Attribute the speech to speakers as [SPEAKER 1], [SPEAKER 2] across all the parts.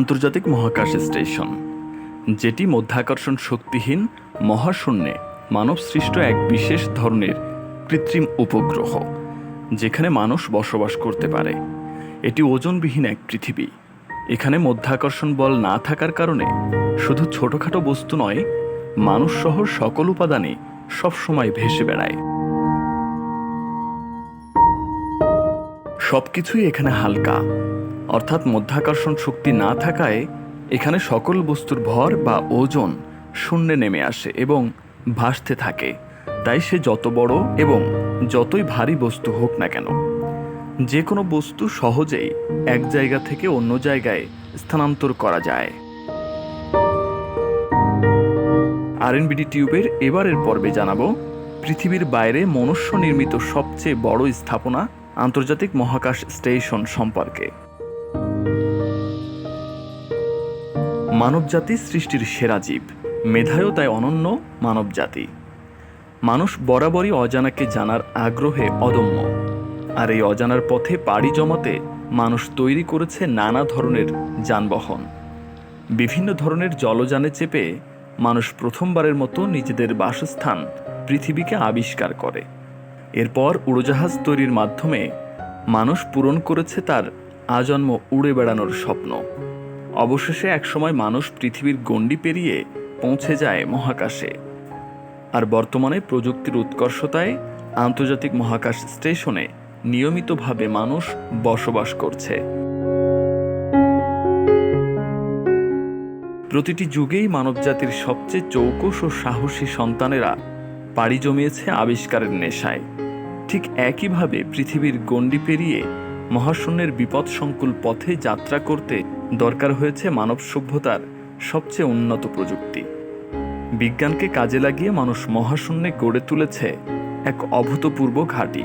[SPEAKER 1] আন্তর্জাতিক মহাকাশ স্টেশন, যেটি মধ্যাকর্ষণ শক্তিহীন মহাশূন্যে মানবসৃষ্ট এক বিশেষ ধরনের কৃত্রিম উপগ্রহ, যেখানে মানুষ বসবাস করতে পারে। এটি ওজনবিহীন এক পৃথিবী। এখানে মধ্যাকর্ষণ বল না থাকার কারণে শুধু ছোটখাটো বস্তু নয়, মানুষসহ সকল উপাদানই সবসময় ভেসে বেড়ায়। সবকিছুই এখানে হালকা অর্থাৎ মধ্যাকর্ষণ শক্তি না থাকায় এখানে সকল বস্তুর ভর বা ওজন শূন্যে নেমে আসে এবং ভাসতে থাকে। তাই সে যত বড় এবং যতই ভারী বস্তু হোক না কেন যে কোনো বস্তু সহজেই এক জায়গা থেকে অন্য জায়গায় স্থানান্তর করা যায়। আর আরএনবিডি টিউবের এবারের পর্বে জানাব, পৃথিবীর বাইরে মনুষ্য নির্মিত সবচেয়ে বড় স্থাপনা আন্তর্জাতিক মহাকাশ স্টেশন সম্পর্কে। মানবজাতি সৃষ্টির সেরা জীব। মেধায়ও তাই অনন্য মানবজাতি। মানুষ বরাবরই অজানাকে জানার আগ্রহে অদম্য। আর এই অজানার পথে পাড়ি জমাতে মানুষ তৈরি করেছে নানা ধরনের যানবাহন। বিভিন্ন ধরনের জলযানে চেপে মানুষ প্রথমবারের মতো নিজেদের বাসস্থান পৃথিবীকে আবিষ্কার করে। এরপর উড়োজাহাজ তৈরির মাধ্যমে মানুষ পূরণ করেছে তার আজন্ম উড়ে বেড়ানোর স্বপ্ন। অবশেষে একসময় মানুষ পৃথিবীর গণ্ডি পেরিয়ে পৌঁছে যায় মহাকাশে। আর বর্তমানে প্রযুক্তির উৎকর্ষতায় আন্তর্জাতিক মহাকাশ স্টেশনে নিয়মিতভাবে মানুষ বসবাস করছে। প্রতিটি যুগেই মানবজাতির সবচেয়ে চৌকস ও সাহসী সন্তানেরা পাড়ি জমিয়েছে আবিষ্কারের নেশায়। ঠিক একইভাবে পৃথিবীর গণ্ডি পেরিয়ে মহাশূন্যের বিপদসংকুল পথে যাত্রা করতে দরকার হয়েছে মানব সভ্যতার সবচেয়ে উন্নত প্রযুক্তি। বিজ্ঞানকে কাজে লাগিয়ে মানুষ মহাশূন্যে গড়ে তুলেছে এক অভূতপূর্ব ঘাঁটি।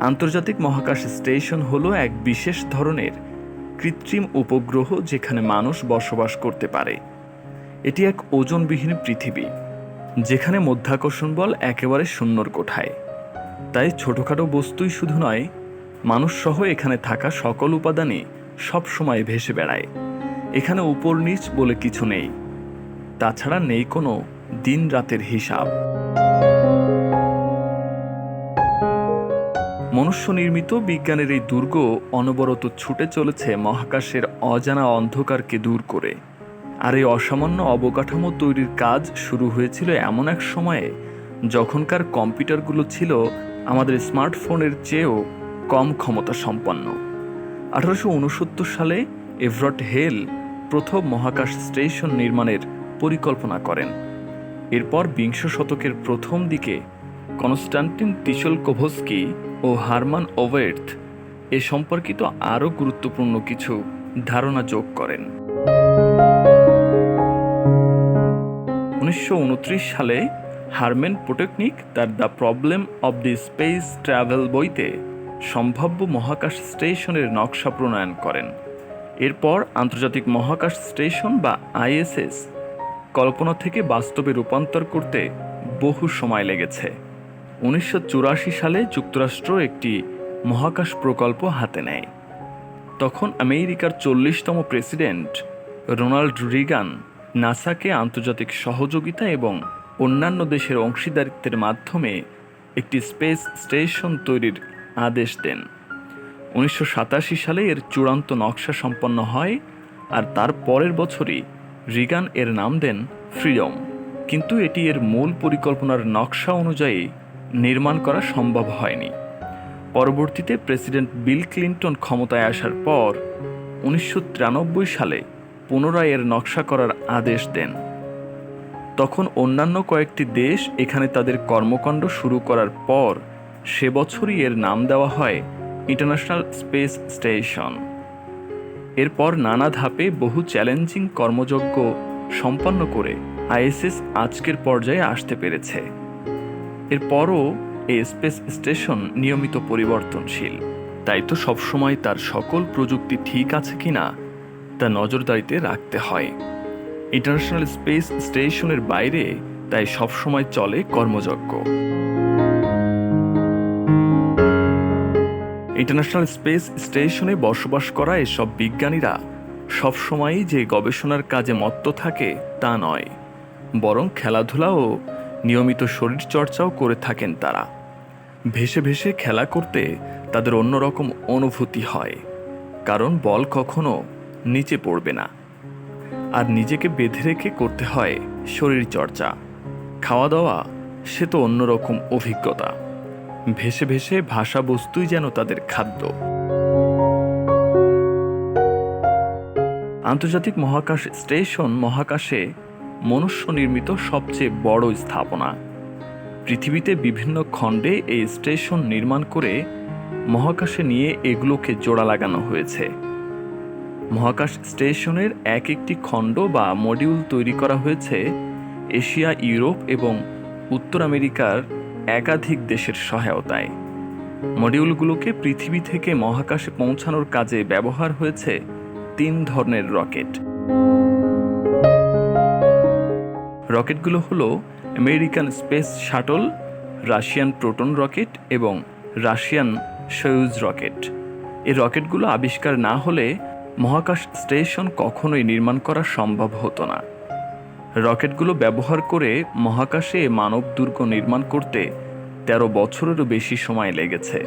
[SPEAKER 1] আন্তর্জাতিক মহাকাশ স্টেশন হলো এক বিশেষ ধরনের কৃত্রিম উপগ্রহ যেখানে মানুষ বসবাস করতে পারে। এটি এক ওজনবিহীন পৃথিবী, যেখানে মধ্যাকর্ষণ বল একেবারে শূন্যর কোঠায়। তাই ছোটখাটো বস্তুই শুধু নয়, মানুষসহ এখানে থাকা সকল উপাদানই সবসময় ভেসে বেড়ায়। এখানে উপর নিচ বলে কিছু নেই। তাছাড়া নেই কোনো দিন রাতের হিসাব। মনুষ্য নির্মিত বিজ্ঞানের এই দুর্গ অনবরত ছুটে চলেছে মহাকাশের অজানা অন্ধকারকে দূর করে। আর এই অসামান্য অবকাঠামো তৈরির কাজ শুরু হয়েছিল এমন এক সময়ে যখনকার কম্পিউটারগুলো ছিল আমাদের স্মার্টফোনের চেয়েও কম ক্ষমতা সম্পন্ন আঠারোশো উনসত্তর সালে এভরট হেল প্রথম মহাকাশ স্টেশন নির্মাণের পরিকল্পনা করেন। এরপর বিংশ শতকের প্রথম দিকে কনস্টান্টিন তিশলকোভস্কি ও হারমান ওভের্থ এ সম্পর্কিত আরও গুরুত্বপূর্ণ কিছু ধারণা যোগ করেন। উনিশশো উনত্রিশ সালে হারমেন পোটেকনিক তার the problem of the space travel বইতে সম্ভাব্য মহাকাশ স্টেশনের নকশা প্রণয়ন করেন। এরপর আন্তর্জাতিক মহাকাশ স্টেশন বা আইএসএস কল্পনা থেকে বাস্তবে রূপান্তর করতে বহু সময় লেগেছে। উনিশশো চুরাশি সালে যুক্তরাষ্ট্র একটি মহাকাশ প্রকল্প হাতে নেয়। তখন আমেরিকার চল্লিশতম প্রেসিডেন্ট রোনাল্ড রিগান নাসাকে আন্তর্জাতিক সহযোগিতা এবং অন্যান্য দেশের অংশীদারিত্বের মাধ্যমে একটি স্পেস স্টেশন তৈরির আদেশ দেন। উনিশশো সাতাশি সালে এর চূড়ান্ত নকশা সম্পন্ন হয় আর তার পরের বছরই রিগান এর নাম দেন ফ্রিডম। কিন্তু এটি এর মূল পরিকল্পনার নকশা অনুযায়ী নির্মাণ করা সম্ভব হয়নি। পরবর্তীতে প্রেসিডেন্ট বিল ক্লিন্টন ক্ষমতায় আসার পর উনিশশো তিরানব্বই সালে পুনরায় এর নকশা করার আদেশ দেন। তখন অন্যান্য কয়েকটি দেশ এখানে তাদের কর্মকাণ্ড শুরু করার পর সে বছরই এর নাম দেওয়া হয় ইন্টারন্যাশনাল স্পেস স্টেশন। এরপর নানা ধাপে বহু চ্যালেঞ্জিং কর্মযজ্ঞ সম্পন্ন করে আইএসএস আজকের পর্যায়ে আসতে পেরেছে। এরপরও এই স্পেস স্টেশন নিয়মিত পরিবর্তনশীল। তাই তো সবসময় তার সকল প্রযুক্তি ঠিক আছে কিনা তা নজরদারিতে রাখতে হয়। ইন্টারন্যাশনাল স্পেস স্টেশনের বাইরে, তাই সবসময় চলে কর্মযজ্ঞ। ইন্টারন্যাশনাল স্পেস স্টেশনে বসবাস করা এসব বিজ্ঞানীরা সবসময়ই যে গবেষণার কাজে মত্ত থাকে, তা নয়। বরং খেলাধুলা ও নিয়মিত শরীরচর্চাও করে থাকেন তারা। ভেসে ভেসে খেলা করতে তাদের অন্যরকম অনুভূতি হয়। কারণ বল কখনো নিচে পড়বে না। আর নিজেকে বেঁধে রেখে করতে হয় শরীরচর্চা। খাওয়া দাওয়া সে তো অন্যরকম অভিজ্ঞতা। ভেসে ভেসে ভাষা বস্তুই যেন তাদের খাদ্য। আন্তর্জাতিক মহাকাশ স্টেশন মহাকাশে মনুষ্য নির্মিত সবচেয়ে বড় স্থাপনা। পৃথিবীতে বিভিন্ন খণ্ডে এই স্টেশন নির্মাণ করে মহাকাশে নিয়ে এগুলোকে জোড়া লাগানো হয়েছে। মহাকাশ স্টেশনের এক একটি খণ্ড বা মডিউল তৈরি করা হয়েছে এশিয়া, ইউরোপ এবং উত্তর আমেরিকার একাধিক দেশের সহায়তায়। মডিউলগুলোকে পৃথিবী থেকে মহাকাশে পৌঁছানোর কাজে ব্যবহার হয়েছে তিন ধরনের রকেট। রকেটগুলো হলো American space shuttle, Russian Proton rocket এবং রাশিয়ান সয়ুজ রকেট। এই রকেটগুলো আবিষ্কার না হলে মহাকাশ স্টেশন কখনোই নির্মাণ করা সম্ভব হতো না। রকেটগুলো ব্যবহার করে মহাকাশে মানব দুর্গ নির্মাণ করতে তেরো বছরেরও বেশি সময় লেগেছে।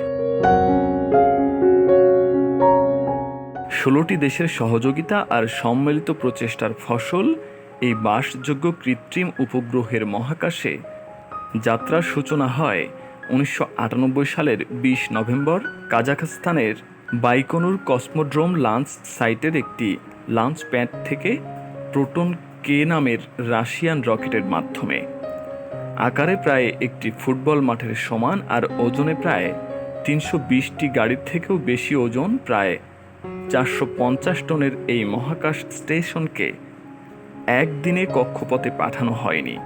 [SPEAKER 1] ষোলোটি দেশের সহযোগিতা আর সম্মিলিত প্রচেষ্টার ফসল এই বাসযোগ্য কৃত্রিম উপগ্রহের মহাকাশে। যাত্রার সূচনা হয় উনিশশো আটানব্বই সালের বিশ নভেম্বর কাজাখস্তানের বাইকনুর কসমোড্রোম লাঞ্চ সাইটের একটি লাঞ্চ প্যাড থেকে প্রোটন কে নামের রাশিয়ান রকেটের মাধ্যমে। আকারে প্রায় একটি ফুটবল মাঠের সমান আর ওজনে প্রায় তিনশো বিশটি গাড়ির থেকেও বেশি ওজন প্রায় চারশো পঞ্চাশ টনের এই মহাকাশ স্টেশনকে একদিনে কক্ষপথে পাঠানো হয়নি।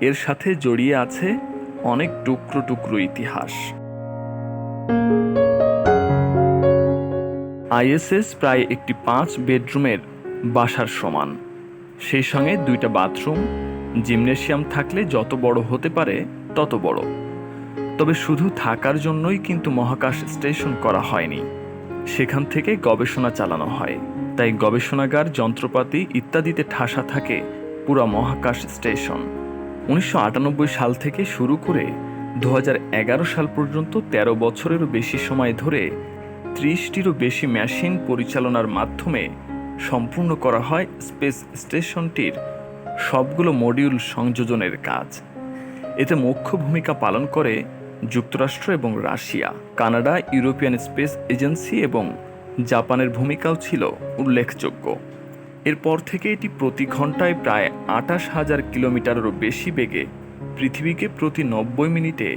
[SPEAKER 1] এর সাথে জড়িয়ে আছে অনেক টুকরো টুকরো ইতিহাস। আইএসএস প্রায় একটি পাঁচ বেডরুমের বাসার সমান। সেই সঙ্গে দুইটা বাথরুম, জিমনেশিয়াম থাকলে যত বড় হতে পারে তত বড়। তবে শুধু থাকার জন্যই কিন্তু মহাকাশ স্টেশন করা হয়নি। সেখান থেকে গবেষণা চালানো হয়। তাই গবেষণাগার, যন্ত্রপাতি ইত্যাদিতে ঠাসা থাকে পুরা মহাকাশ স্টেশন। উনিশশো আটানব্বই সাল থেকে শুরু করে দু হাজার এগারো সাল পর্যন্ত ১৩ বছরেরও বেশি সময় ধরে ত্রিশটিরও বেশি মেশিন পরিচালনার মাধ্যমে সম্পূর্ণ করা হয় স্পেস স্টেশনটির সবগুলো মডিউল সংযোজনের কাজ। এতে মুখ্য ভূমিকা পালন করে যুক্তরাষ্ট্র এবং Russia, Canada, European space agency এবং জাপানের ভূমিকাও ছিল উল্লেখযোগ্য। এরপর থেকে এটি প্রতি ঘন্টায় প্রায় আটাশ হাজার কিলোমিটারেরও বেশি বেগে পৃথিবীকে প্রতি নব্বই মিনিটে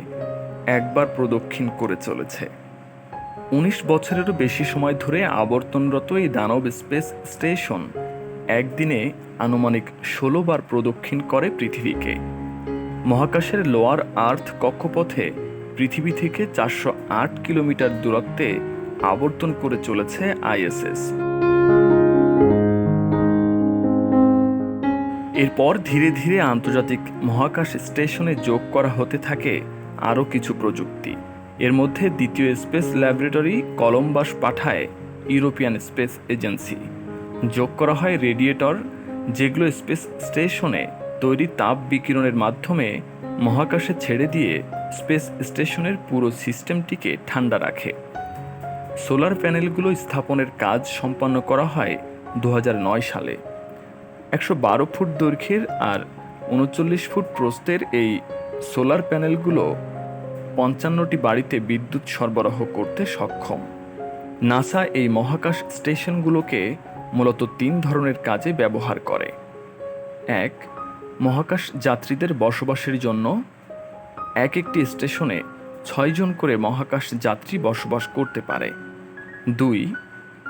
[SPEAKER 1] একবার প্রদক্ষিণ করে চলেছে। উনিশ বছরেরও বেশি সময় ধরে আবর্তনরত এই দানব স্পেস স্টেশন একদিনে আনুমানিক ষোলো বার প্রদক্ষিণ করে পৃথিবীকে। মহাকাশের লোয়ার আর্থ কক্ষপথে পৃথিবী থেকে চারশো আট কিলোমিটার দূরত্বে আবর্তন করে চলেছে আইএসএস। এরপর ধীরে ধীরে আন্তর্জাতিক মহাকাশ স্টেশনে যোগ করা হতে থাকে আরও কিছু প্রযুক্তি। এর মধ্যে দ্বিতীয় স্পেস ল্যাবরেটরি কলম্বাস পাঠায় ইউরোপিয়ান স্পেস এজেন্সি। যোগ করা হয় রেডিয়েটর, যেগুলো স্পেস স্টেশনে তৈরি তাপ বিকিরণের মাধ্যমে মহাকাশে ছেড়ে দিয়ে স্পেস স্টেশনের পুরো সিস্টেমটিকে ঠান্ডা রাখে। সোলার প্যানেলগুলো স্থাপনের কাজ সম্পন্ন করা হয় দু হাজার নয় সালে। একশো বারো ফুট দৈর্ঘ্যের আর উনচল্লিশ ফুট প্রস্থের এই সোলার প্যানেলগুলো পঞ্চান্নটি বাড়িতে বিদ্যুৎ সরবরাহ করতে সক্ষম। নাসা এই মহাকাশ স্টেশনগুলোকে মূলত তিন ধরনের কাজে ব্যবহার করে। এক, মহাকাশ যাত্রীদের বসবাসের জন্য। এক একটি স্টেশনে ছয়জন করে মহাকাশ যাত্রী বসবাস করতে পারে। দুই,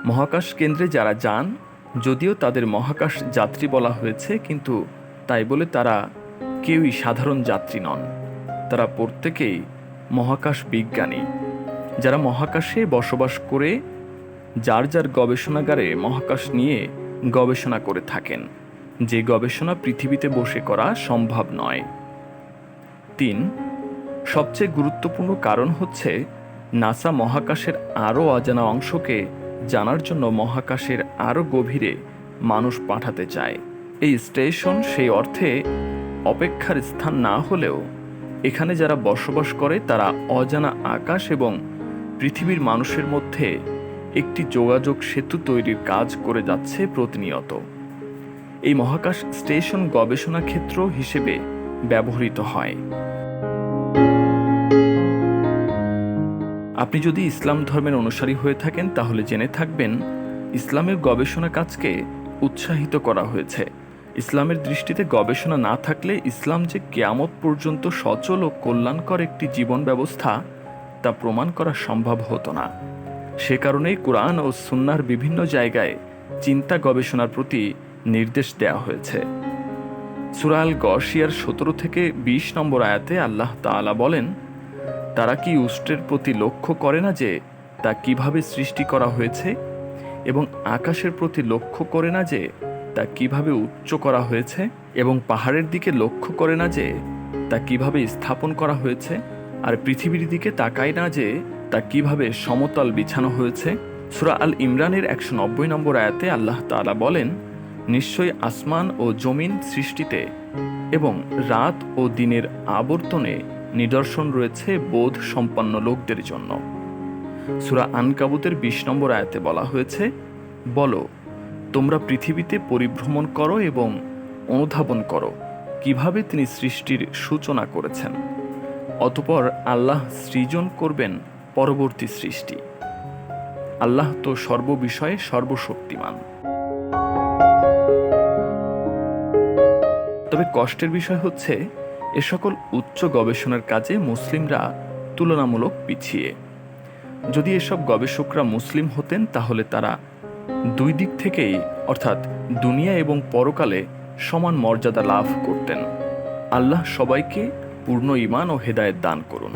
[SPEAKER 1] মহাকাশ কেন্দ্রে যারা যান, যদিও তাদের মহাকাশ যাত্রী বলা হয়েছে, কিন্তু তাই বলে তারা কেউই সাধারণ যাত্রী নন। তারা প্রত্যেকেই মহাকাশ বিজ্ঞানী, যারা মহাকাশে বসবাস করে যার যার গবেষণাগারে মহাকাশ নিয়ে গবেষণা করে থাকেন, যে গবেষণা পৃথিবীতে বসে করা সম্ভব নয়। তিন, সবচেয়ে গুরুত্বপূর্ণ কারণ হচ্ছে নাসা মহাকাশের আরও অজানা অংশকে জানার জন্য মহাকাশের আরও গভীরে মানুষ পাঠাতে চায়। এই স্টেশন সেই অর্থে অপেক্ষার স্থান না হলেও এখানে যারা বসবাস করে তারা অজানা আকাশ এবং পৃথিবীর মানুষের মধ্যে একটি যোগাযোগ সেতু তৈরির কাজ করে যাচ্ছে প্রতিনিয়ত। এই মহাকাশ স্টেশন গবেষণা ক্ষেত্র হিসেবে ব্যবহৃত হয়। আপনি যদি ইসলাম ধর্মের অনুসারী হয়ে থাকেন, তাহলে জেনে থাকবেন, ইসলামের গবেষণা কাজকে উৎসাহিত করা হয়েছে। ইসলামের দৃষ্টিতে গবেষণা না থাকলে ইসলাম যে কেয়ামত পর্যন্ত সচল ও কল্যাণকর একটি জীবন ব্যবস্থা তা প্রমাণ করা সম্ভব হতো না। সে কারণেই কোরআন ও সুন্নার বিভিন্ন জায়গায় চিন্তা গবেষণার প্রতি নির্দেশ দেওয়া হয়েছে। সুরাল গর্শিয়ার সতেরো থেকে বিশ নম্বর আয়াতে আল্লাহ তাআলা বলেন, তারা কি উষ্ট্রের প্রতি লক্ষ্য করে না যে তা কীভাবে সৃষ্টি করা হয়েছে এবং আকাশের প্রতি লক্ষ্য করে না যে তা কীভাবে উচ্চ করা হয়েছে এবং পাহাড়ের দিকে লক্ষ্য করে না যে তা কীভাবে স্থাপন করা হয়েছে? আর পৃথিবীর দিকে তাকায় না যে তা কীভাবে সমতল বিছানো হয়েছে? সুরা আল ইমরানের একশো নব্বই নম্বর আয়াতে আল্লাহ তালা বলেন, নিশ্চয়ই আসমান ও জমিন সৃষ্টিতে এবং রাত ও দিনের আবর্তনে নিদর্শন রয়েছে বোধ সম্পন্ন লোকদের জন্য। সুরা আনকাবুতের বিশ নম্বর আয়াতে বলা হয়েছে, বলো তোমরা পৃথিবীতে পরিভ্রমণ করো এবং অনুধাবন করো, কীভাবে তিনি সৃষ্টির সূচনা করেছেন। অতপর আল্লাহ সৃজন করবেন পরবর্তী সৃষ্টি। আল্লাহ তো সর্ববিষয়ে সর্বশক্তিমান। তবে কষ্টের বিষয় হচ্ছে, এ সকল উচ্চ গবেষণার কাজে মুসলিমরা তুলনামূলক পিছিয়ে। যদি এসব গবেষকরা মুসলিম হতেন, তাহলে তারা দুই দিক থেকেই, অর্থাৎ দুনিয়া এবং পরকালে সমান মর্যাদা লাভ করতেন। আল্লাহ সবাইকে পূর্ণ ইমান ও হেদায়ত দান করুন।